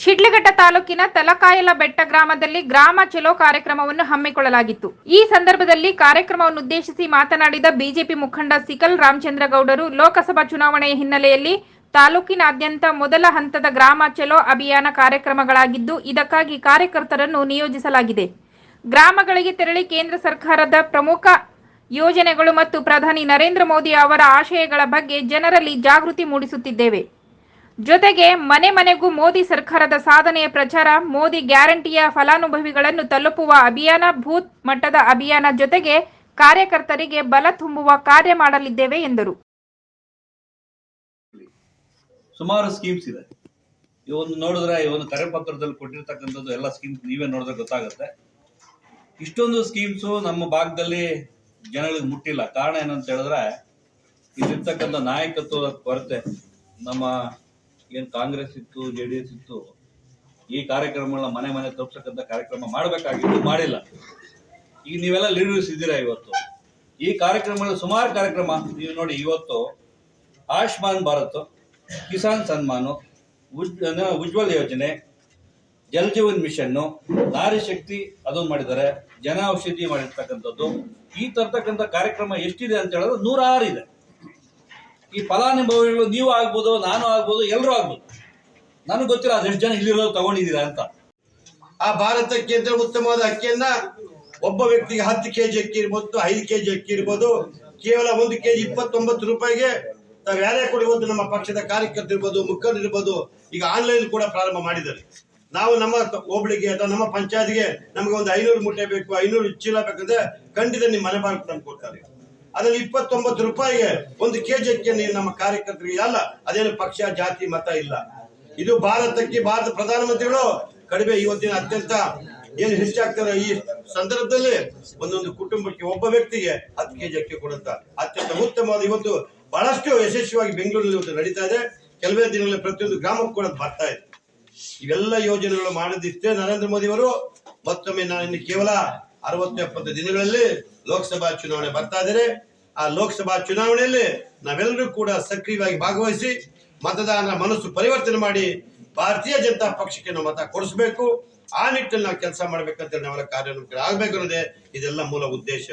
ಶಿಡ್ಲಘಟ್ಟ ತಾಲೂಕಿನ ತಲಕಾಯಲ ಬೆಟ್ಟ ಗ್ರಾಮದಲ್ಲಿ ಗ್ರಾಮ ಚಲೋ ಕಾರ್ಯಕ್ರಮವನ್ನು ಹಮ್ಮಿಕೊಳ್ಳಲಾಗಿತ್ತು. ಈ ಸಂದರ್ಭದಲ್ಲಿ ಕಾರ್ಯಕ್ರಮವನ್ನು ಉದ್ದೇಶಿಸಿ ಮಾತನಾಡಿದ ಬಿಜೆಪಿ ಮುಖಂಡ ಸಿಕಲ್ ರಾಮಚಂದ್ರ ಗೌಡರು ಲೋಕಸಭಾ ಚುನಾವಣೆಯ ಹಿನ್ನೆಲೆಯಲ್ಲಿ ತಾಲೂಕಿನಾದ್ಯಂತ ಮೊದಲ ಹಂತದ ಗ್ರಾಮ ಚಲೋ ಅಭಿಯಾನ ಕಾರ್ಯಕ್ರಮಗಳಾಗಿದ್ದು, ಇದಕ್ಕಾಗಿ ಕಾರ್ಯಕರ್ತರನ್ನು ನಿಯೋಜಿಸಲಾಗಿದೆ. ಗ್ರಾಮಗಳಿಗೆ ತೆರಳಿ ಕೇಂದ್ರ ಸರ್ಕಾರದ ಪ್ರಮುಖ ಯೋಜನೆಗಳು ಮತ್ತು ಪ್ರಧಾನಿ ನರೇಂದ್ರ ಮೋದಿ ಅವರ ಆಶಯಗಳ ಬಗ್ಗೆ ಜನರಲ್ಲಿ ಜಾಗೃತಿ ಮೂಡಿಸುತ್ತಿದ್ದೇವೆ. ಜೊತೆಗೆ ಮನೆ ಮನೆಗೂ ಮೋದಿ ಸರ್ಕಾರದ ಸಾಧನೆಯ ಪ್ರಚಾರ, ಮೋದಿ ಗ್ಯಾರಂಟಿಯ ಫಲಾನುಭವಿಗಳನ್ನು ತಲುಪುವ ಅಭಿಯಾನ ಭೂತ್ ಮಟ್ಟದ ಅಭಿಯಾನ ಜೊತೆಗೆ ಕಾರ್ಯಕರ್ತರಿಗೆ ಬಲ ತುಂಬುವ ಕಾರ್ಯ ಮಾಡಲಿದ್ದೇವೆ ಎಂದರು. ಸುಮಾರು ಸ್ಕೀಮ್ಸ್ ಇದೆ. ಒಂದು ನೋಡಿದ್ರೆ, ಈ ಒಂದು ಕರೆಪತ್ರದಲ್ಲಿ ಕೊಟ್ಟಿರ್ತಕ್ಕಂಥದ್ದು ಎಲ್ಲ ಸ್ಕೀಮ್ಸ್ ನೀವೇ ನೋಡಿದ್ರೆ ಗೊತ್ತಾಗುತ್ತೆ. ಇಷ್ಟೊಂದು ಸ್ಕೀಮ್ಸು ನಮ್ಮ ಭಾಗದಲ್ಲಿ ಜನಗಳಿಗೆ ಮುಟ್ಟಿಲ್ಲ. ಕಾರಣ ಏನಂತ ಹೇಳಿದ್ರೆ, ಇಲ್ಲಿರ್ತಕ್ಕಂಥ ನಾಯಕತ್ವದ ಕೊರತೆ ನಮ್ಮ ಏನು ಕಾಂಗ್ರೆಸ್ ಇತ್ತು ಜೆ ಡಿ ಎಸ್ ಇತ್ತು, ಈ ಕಾರ್ಯಕ್ರಮಗಳನ್ನ ಮನೆ ಮನೆ ತಲುಪ್ತಕ್ಕಂಥ ಕಾರ್ಯಕ್ರಮ ಮಾಡಬೇಕಾಗಿತ್ತು, ಮಾಡಿಲ್ಲ. ಈಗ ನೀವೆಲ್ಲ ಲೀಡರ್ಸ್ ಇದ್ದೀರಾ ಇವತ್ತು. ಈ ಕಾರ್ಯಕ್ರಮಗಳ ಸುಮಾರು ಕಾರ್ಯಕ್ರಮ. ನೀವು ನೋಡಿ ಇವತ್ತು ಆಯುಷ್ಮಾನ್ ಭಾರತ್, ಕಿಸಾನ್ ಸನ್ಮಾನ್, ಉಜ್- ಉಜ್ವಲ್ ಯೋಜನೆ, ಜಲ್ ಜೀವನ್ ಮಿಷನ್ನು ನಾರಿ ಶಕ್ತಿ ಅದೊಂದು ಮಾಡಿದ್ದಾರೆ. ಜನ ಔಷಧಿ ಮಾಡಿರ್ತಕ್ಕಂಥದ್ದು. ಈ ತರ್ತಕ್ಕಂಥ ಕಾರ್ಯಕ್ರಮ ಎಷ್ಟಿದೆ ಅಂತ ಹೇಳಿದ್ರೆ ನೂರಾರು ಇದೆ. ಈ ಫಲಾನುಭವಿಗಳು ನೀವು ಆಗ್ಬೋದು, ನಾನು ಆಗ್ಬೋದು ಎಲ್ಲರೂ ಆಗ್ಬೋದು. ನನಗೆ ಗೊತ್ತಿಲ್ಲ ಅದೆಷ್ಟು ಜನ ಇಲ್ಲಿರೋದು ತಗೊಂಡಿದ್ದೀರಾ ಅಂತ. ಆ ಭಾರತಕ್ಕೆ ಅಂತ ಉತ್ತಮವಾದ ಅಕ್ಕಿಯನ್ನ ಒಬ್ಬ ವ್ಯಕ್ತಿಗೆ ಹತ್ತು ಕೆಜಿ ಅಕ್ಕಿ ಇರ್ಬೋದು, ಐದು ಕೆಜಿ ಅಕ್ಕಿ ಇರ್ಬೋದು, ಕೇವಲ ಒಂದು ಕೆಜಿ ಇಪ್ಪತ್ತೊಂಬತ್ತು ರೂಪಾಯಿಗೆ ತಾವು ಯಾರೇ ಕೂಡ ಇವತ್ತು ನಮ್ಮ ಪಕ್ಷದ ಕಾರ್ಯಕರ್ತರು ಇರ್ಬೋದು, ಮುಖಂಡರು ಇರ್ಬೋದು, ಈಗ ಆನ್ಲೈನ್ ಕೂಡ ಪ್ರಾರಂಭ ಮಾಡಿದ್ದಾರೆ. ನಾವು ನಮ್ಮ ಹೋಬಳಿಗೆ ಅಥವಾ ನಮ್ಮ ಪಂಚಾಯತ್ಗೆ ನಮಗೆ ಒಂದು ಐನೂರು ಮೂಟೆ ಬೇಕು, ಐನೂರು ಚೀಲ ಬೇಕಂದ್ರೆ ಖಂಡಿತ ನಿಮ್ಮ ಮನೆ ಬಾಗಿಲು ತಂದು ಕೊಡ್ತಾರೆ. ಅದ್ರಲ್ಲಿ ಇಪ್ಪತ್ತೊಂಬತ್ತು ರೂಪಾಯಿಗೆ ಒಂದು ಕೆಜಿ ನೀವು ನಮ್ಮ ಕಾರ್ಯಕರ್ತರಿಗೆ ಅಲ್ಲ ಅದೇನು ಪಕ್ಷ, ಜಾತಿ, ಮತ ಇಲ್ಲ. ಇದು ಭಾರತಕ್ಕೆ ಭಾರತ ಪ್ರಧಾನಮಂತ್ರಿಗಳು ಕಡಿಮೆ ಇವತ್ತಿನ ಅತ್ಯಂತ ಏನು ಹೆಚ್ಚಾಗ್ತಾರೆ ಈ ಸಂದರ್ಭದಲ್ಲಿ ಒಂದೊಂದು ಕುಟುಂಬಕ್ಕೆ ಒಬ್ಬ ವ್ಯಕ್ತಿಗೆ ಹತ್ತು ಕೆಜಿ ಅಕ್ಕಿ ಕೊಡುತ್ತ. ಅತ್ಯಂತ ಉತ್ತಮವಾದ ಇವತ್ತು ಬಹಳಷ್ಟು ಯಶಸ್ವಿಯಾಗಿ ಬೆಂಗಳೂರಲ್ಲಿ ಇವತ್ತು ನಡೀತಾ ಇದೆ. ಕೆಲವೇ ದಿನಗಳಲ್ಲಿ ಪ್ರತಿಯೊಂದು ಗ್ರಾಮಕ್ಕೂ ಕೂಡ ಬರ್ತಾ ಇದೆ. ಇವೆಲ್ಲ ಯೋಜನೆಗಳು ಮಾಡಿದಿಷ್ಟೇ ನರೇಂದ್ರ ಮೋದಿ ಅವರು ಮತ್ತೊಮ್ಮೆ ನಾನು ಕೇವಲ ಅರವತ್ತು ಎಪ್ಪತ್ತು ದಿನಗಳಲ್ಲಿ ಲೋಕಸಭಾ ಚುನಾವಣೆ ಬರ್ತಾ ಇದ್ದಾರೆ ಆ ಲೋಕಸಭಾ ಚುನಾವಣೆಯಲ್ಲಿ ನಾವೆಲ್ಲರೂ ಕೂಡ ಸಕ್ರಿಯವಾಗಿ ಭಾಗವಹಿಸಿ ಮತದಾರರ ಮನಸ್ಸು ಪರಿವರ್ತನೆ ಮಾಡಿ ಭಾರತೀಯ ಜನತಾ ಪಕ್ಷಕ್ಕೆ ನಾವು ಮತ ಕೊಡಿಸ್ಬೇಕು. ಆ ನಿಟ್ಟಿನಲ್ಲಿ ನಾವು ಕೆಲಸ ಮಾಡ್ಬೇಕಂತೇಳಿ ನಾವೆಲ್ಲ ಕಾರ್ಯ ಆಗ್ಬೇಕು ಅನ್ನೋದೇ ಇದೆಲ್ಲ ಮೂಲ ಉದ್ದೇಶ.